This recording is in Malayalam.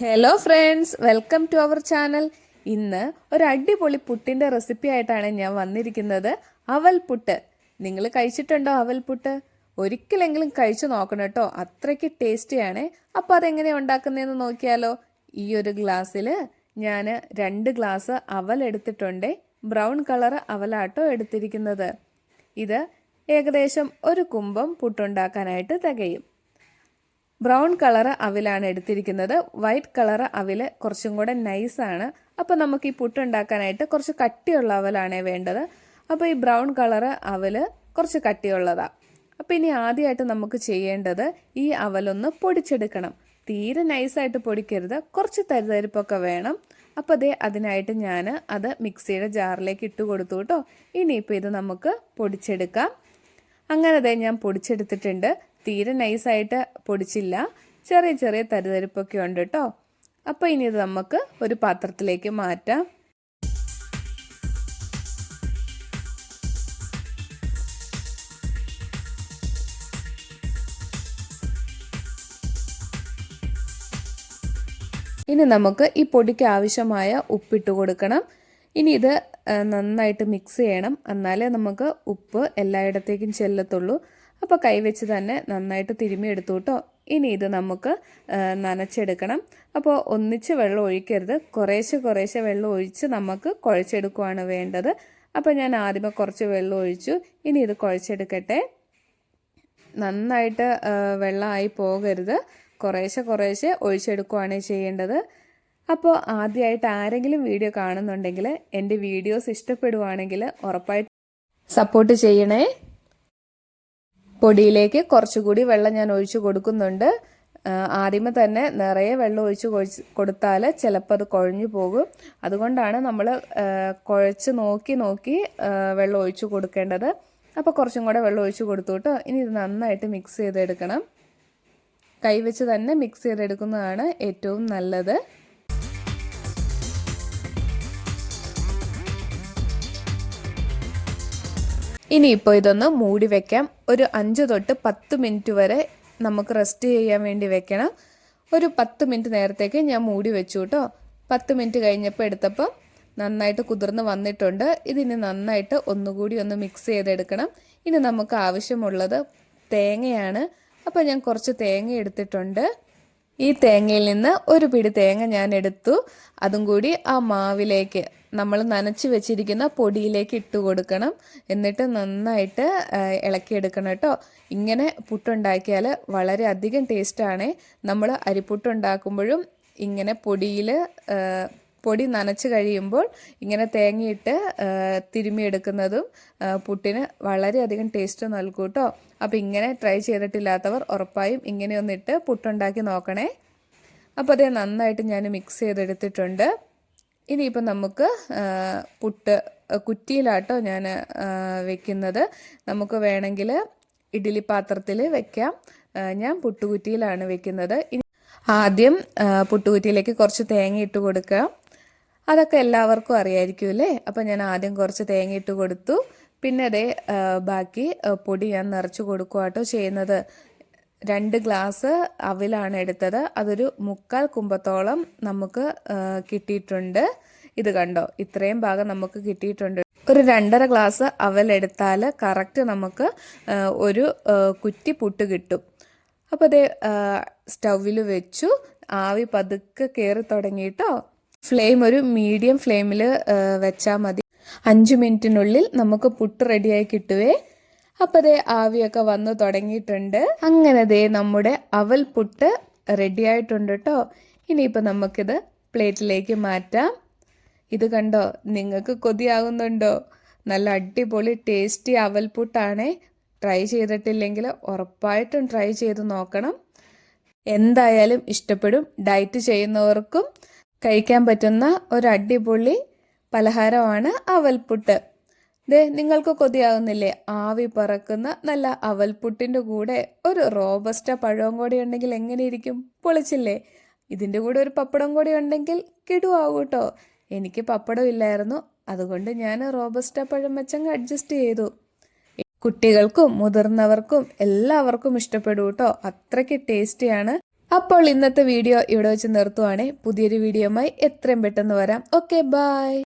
Hello friends welcome to our channel ഇന്ന് ഒരു അടിപൊളി പുട്ടിന്റെ റെസിപ്പി ആയിട്ടാണ് ഞാൻ വന്നിരിക്കുന്നത്. അവൽ പുട്ട്. നിങ്ങൾ കഴിച്ചിട്ടുണ്ടോ അവൽ പുട്ട്? ഒരിക്കലെങ്കിലും കഴിച്ചു നോക്കണം കേട്ടോ. അത്രയ്ക്ക് ടേസ്റ്റിയാണ് അപ്പോൾ അതെങ്ങനെയാണ് ഉണ്ടാക്കുന്നതെന്ന് നോക്കിയാലോ. ഈ ഒരു ഗ്ലാസ്സിൽ ഞാൻ രണ്ട് ഗ്ലാസ് അവൽ എടുത്തിട്ടുണ്ട്. ബ്രൗൺ കളർ അവലാട്ടോ എടുത്തിരിക്കുന്നത്. ഇത് ഏകദേശം ഒരു കുമ്പം പുട്ടുണ്ടാക്കാനായിട്ട് തികയും. ബ്രൗൺ കളർ അവിലാണ് എടുത്തിരിക്കുന്നത്. വൈറ്റ് കളർ അവിൽ കുറച്ചും കൂടെ നൈസാണ് അപ്പോൾ നമുക്ക് ഈ പുട്ടുണ്ടാക്കാനായിട്ട് കുറച്ച് കട്ടിയുള്ള അവലാണ് വേണ്ടത്. അപ്പോൾ ഈ ബ്രൗൺ കളർ അവൽ കുറച്ച് കട്ടിയുള്ളതാണ് അപ്പോൾ ഇനി ആദ്യമായിട്ട് നമുക്ക് ചെയ്യേണ്ടത് ഈ അവലൊന്ന് പൊടിച്ചെടുക്കണം. തീരെ നൈസായിട്ട് പൊടിക്കരുത്. കുറച്ച് തരിതരിപ്പൊക്കെ വേണം. അപ്പോൾ അതേ അതിനായിട്ട് ഞാൻ അത് മിക്സിയുടെ ജാറിലേക്ക് ഇട്ട് കൊടുത്തു കേട്ടോ. ഇനിയിപ്പോൾ ഇത് നമുക്ക് പൊടിച്ചെടുക്കാം. അങ്ങനെ അതേ ഞാൻ പൊടിച്ചെടുത്തിട്ടുണ്ട്. തീരെ നൈസായിട്ട് പൊടിച്ചില്ല. ചെറിയ ചെറിയ തരിതരിപ്പൊക്കെ ഉണ്ട് കേട്ടോ അപ്പോൾ ഇനി ഇത് നമുക്ക് ഒരു പാത്രത്തിലേക്ക് മാറ്റാം. ഇനി നമുക്ക് ഈ പൊടിക്ക് ആവശ്യമായ ഉപ്പിട്ട് കൊടുക്കണം. ഇനി ഇത് നന്നായിട്ട് മിക്സ് ചെയ്യണം. എന്നാലേ നമുക്ക് ഉപ്പ് എല്ലായിടത്തേക്കും ചെല്ലത്തുള്ളൂ. അപ്പോൾ കൈവച്ച് തന്നെ നന്നായിട്ട് തിരുമ്മി എടുത്തു കേട്ടോ ഇനി ഇത് നമുക്ക് നനച്ചെടുക്കണം. അപ്പോൾ ഒന്നിച്ച് വെള്ളം ഒഴിക്കരുത്. കുറേശ്ശെ കുറേശ്ശെ വെള്ളം ഒഴിച്ച് നമുക്ക് കുഴച്ചെടുക്കുവാണ് വേണ്ടത്. അപ്പോൾ ഞാൻ ആദ്യമേ കുറച്ച് വെള്ളം ഒഴിച്ചു. ഇനി ഇത് കുഴച്ചെടുക്കട്ടെ. നന്നായിട്ട് വെള്ളമായി പോകരുത്. കുറേശ്ശെ കുറേശ്ശെ ഒഴിച്ചെടുക്കുകയാണ് ചെയ്യേണ്ടത്. അപ്പോൾ ആദ്യമായിട്ട് ആരെങ്കിലും വീഡിയോ കാണുന്നുണ്ടെങ്കിൽ എന്റെ വീഡിയോസ് ഇഷ്ടപ്പെടുവാണെങ്കിൽ ഉറപ്പായിട്ട് സപ്പോർട്ട് ചെയ്യണേ. പൊടിയിലേക്ക് കുറച്ചുകൂടി വെള്ളം ഞാൻ ഒഴിച്ചു കൊടുക്കുന്നുണ്ട്. ആദ്യമേ തന്നെ നിറയെ വെള്ളം ഒഴിച്ച് കൊഴിച്ച് കൊടുത്താൽ ചിലപ്പോൾ അത് കുഴഞ്ഞു പോകും. അതുകൊണ്ടാണ് നമ്മൾ കുഴച്ച് നോക്കി നോക്കി വെള്ളം ഒഴിച്ച് കൊടുക്കേണ്ടത്. അപ്പോൾ കുറച്ചും കൂടെ വെള്ളം ഒഴിച്ച് കൊടുത്തു കേട്ടോ ഇനി ഇത് നന്നായിട്ട് മിക്സ് ചെയ്തെടുക്കണം. കൈവച്ച് തന്നെ മിക്സ് ചെയ്തെടുക്കുന്നതാണ് ഏറ്റവും നല്ലത്. ഇനിയിപ്പോൾ ഇതൊന്ന് മൂടി വെക്കാം. ഒരു അഞ്ച് തൊട്ട് പത്ത് മിനിറ്റ് വരെ നമുക്ക് റെസ്റ്റ് ചെയ്യാൻ വേണ്ടി വെക്കണം. ഒരു പത്ത് മിനിറ്റ് നേരത്തേക്ക് ഞാൻ മൂടി വെച്ചു കേട്ടോ. പത്ത് മിനിറ്റ് കഴിഞ്ഞപ്പോൾ എടുത്തപ്പോൾ നന്നായിട്ട് കുതിർന്ന് വന്നിട്ടുണ്ട്. ഇതിന് നന്നായിട്ട് ഒന്നുകൂടി ഒന്ന് മിക്സ് ചെയ്തെടുക്കണം. ഇനി നമുക്ക് ആവശ്യമുള്ളത് തേങ്ങയാണ്. അപ്പോൾ ഞാൻ കുറച്ച് തേങ്ങ എടുത്തിട്ടുണ്ട്. ഈ തേങ്ങയിൽ നിന്ന് ഒരു പിടി തേങ്ങ ഞാൻ എടുത്തു. അതും കൂടി ആ മാവിലേക്ക് നമ്മൾ നനച്ച് വെച്ചിരിക്കുന്ന പൊടിയിലേക്ക് ഇട്ട് കൊടുക്കണം. എന്നിട്ട് നന്നായിട്ട് ഇളക്കിയെടുക്കണം കേട്ടോ. ഇങ്ങനെ പുട്ടുണ്ടാക്കിയാൽ വളരെ അധികം ടേസ്റ്റാണ് നമ്മൾ അരിപ്പുട്ടുണ്ടാക്കുമ്പോഴും ഇങ്ങനെ പൊടിയിൽ പൊടി നനച്ച് കഴിയുമ്പോൾ ഇങ്ങനെ തേങ്ങയിട്ട് തിരുമിയെടുക്കുന്നതും പുട്ടിന് വളരെയധികം ടേസ്റ്റ് നൽകും കേട്ടോ. അപ്പോൾ ഇങ്ങനെ ട്രൈ ചെയ്തിട്ടില്ലാത്തവർ ഉറപ്പായും ഇങ്ങനെയൊന്നിട്ട് പുട്ടുണ്ടാക്കി നോക്കണേ. അപ്പോൾ അതേ നന്നായിട്ട് ഞാൻ മിക്സ് ചെയ്തെടുത്തിട്ടുണ്ട്. ഇനിയിപ്പോൾ നമുക്ക് പുട്ട് കുറ്റിയിലാട്ടോ ഞാൻ വെക്കുന്നത്. നമുക്ക് വേണമെങ്കിൽ ഇഡ്ഡലി പാത്രത്തിൽ വെക്കാം. ഞാൻ പുട്ടുകുറ്റിയിലാണ് വെക്കുന്നത്. ആദ്യം പുട്ടുകുറ്റിയിലേക്ക് കുറച്ച് തേങ്ങ ഇട്ട് കൊടുക്കുക അതൊക്കെ എല്ലാവർക്കും അറിയായിരിക്കും അല്ലേ? അപ്പം ഞാൻ ആദ്യം കുറച്ച് തേങ്ങ ഇട്ട് കൊടുത്തു. പിന്നെ അതേ ബാക്കി പൊടി ഞാൻ നിറച്ച് കൊടുക്കുക കേട്ടോ ചെയ്യുന്നത്. രണ്ട് ഗ്ലാസ് അവിലാണ് എടുത്തത്. അതൊരു മുക്കാൽ കുമ്പത്തോളം നമുക്ക് കിട്ടിയിട്ടുണ്ട്. ഇത് കണ്ടോ? ഇത്രയും ഭാഗം നമുക്ക് കിട്ടിയിട്ടുണ്ട്. ഒരു രണ്ടര ഗ്ലാസ് അവലെടുത്താൽ കറക്റ്റ് നമുക്ക് ഒരു കുറ്റി പുട്ട് കിട്ടും. അപ്പോൾ അതേ സ്റ്റൗവിൽ വെച്ചു. ആവി പതുക്കെ കയറി തുടങ്ങിയിട്ടോ. ഫ്ലെയിം ഒരു മീഡിയം ഫ്ലെയിമിൽ വെച്ചാൽ മതി. അഞ്ച് മിനിറ്റിനുള്ളിൽ നമുക്ക് പുട്ട് റെഡിയായി കിട്ടുവേ. അപ്പോൾ ദേ ആവിയൊക്കെ വന്ന് തുടങ്ങിയിട്ടുണ്ട്. അങ്ങനെ ദേ നമ്മുടെ അവൽ പുട്ട് റെഡി ആയിട്ടുണ്ട് കേട്ടോ ഇനിയിപ്പോൾ നമുക്കിത് പ്ലേറ്റിലേക്ക് മാറ്റാം. ഇത് കണ്ടോ? നിങ്ങൾക്ക് കൊതിയാകുന്നുണ്ടോ നല്ല അടിപൊളി ടേസ്റ്റി അവൽ പുട്ടാണേ. ട്രൈ ചെയ്തിട്ടില്ലെങ്കിൽ ഉറപ്പായിട്ടും ട്രൈ ചെയ്ത് നോക്കണം. എന്തായാലും ഇഷ്ടപ്പെടും. ഡയറ്റ് ചെയ്യുന്നവർക്കും കഴിക്കാൻ പറ്റുന്ന ഒരു അടിപൊളി പലഹാരമാണ് അവൽപുട്ട്. ദേ നിങ്ങൾക്ക് കൊതിയാകുന്നില്ലേ ആവി പറക്കുന്ന നല്ല അവൽപുട്ടിന്റെ കൂടെ ഒരു റോബസ്റ്റ പഴവും കൂടി ഉണ്ടെങ്കിൽ എങ്ങനെയിരിക്കും? പൊളിച്ചില്ലേ? ഇതിന്റെ കൂടെ ഒരു പപ്പടം കൂടി ഉണ്ടെങ്കിൽ കിടുവാകും കേട്ടോ എനിക്ക് പപ്പടം ഇല്ലായിരുന്നു. അതുകൊണ്ട് ഞാൻ റോബസ്റ്റ പഴം വെച്ചങ്ങ് അഡ്ജസ്റ്റ് ചെയ്തു. കുട്ടികൾക്കും മുതിർന്നവർക്കും എല്ലാവർക്കും ഇഷ്ടപ്പെടും കേട്ടോ അത്രയ്ക്ക് ടേസ്റ്റിയാണ് അപ്പോൾ ഇന്നത്തെ വീഡിയോ ഇവിടെ വെച്ച് നിർത്തുവാണേ. പുതിയൊരു വീഡിയോയുമായി എത്രയും പെട്ടെന്ന് വരാം. Okay bye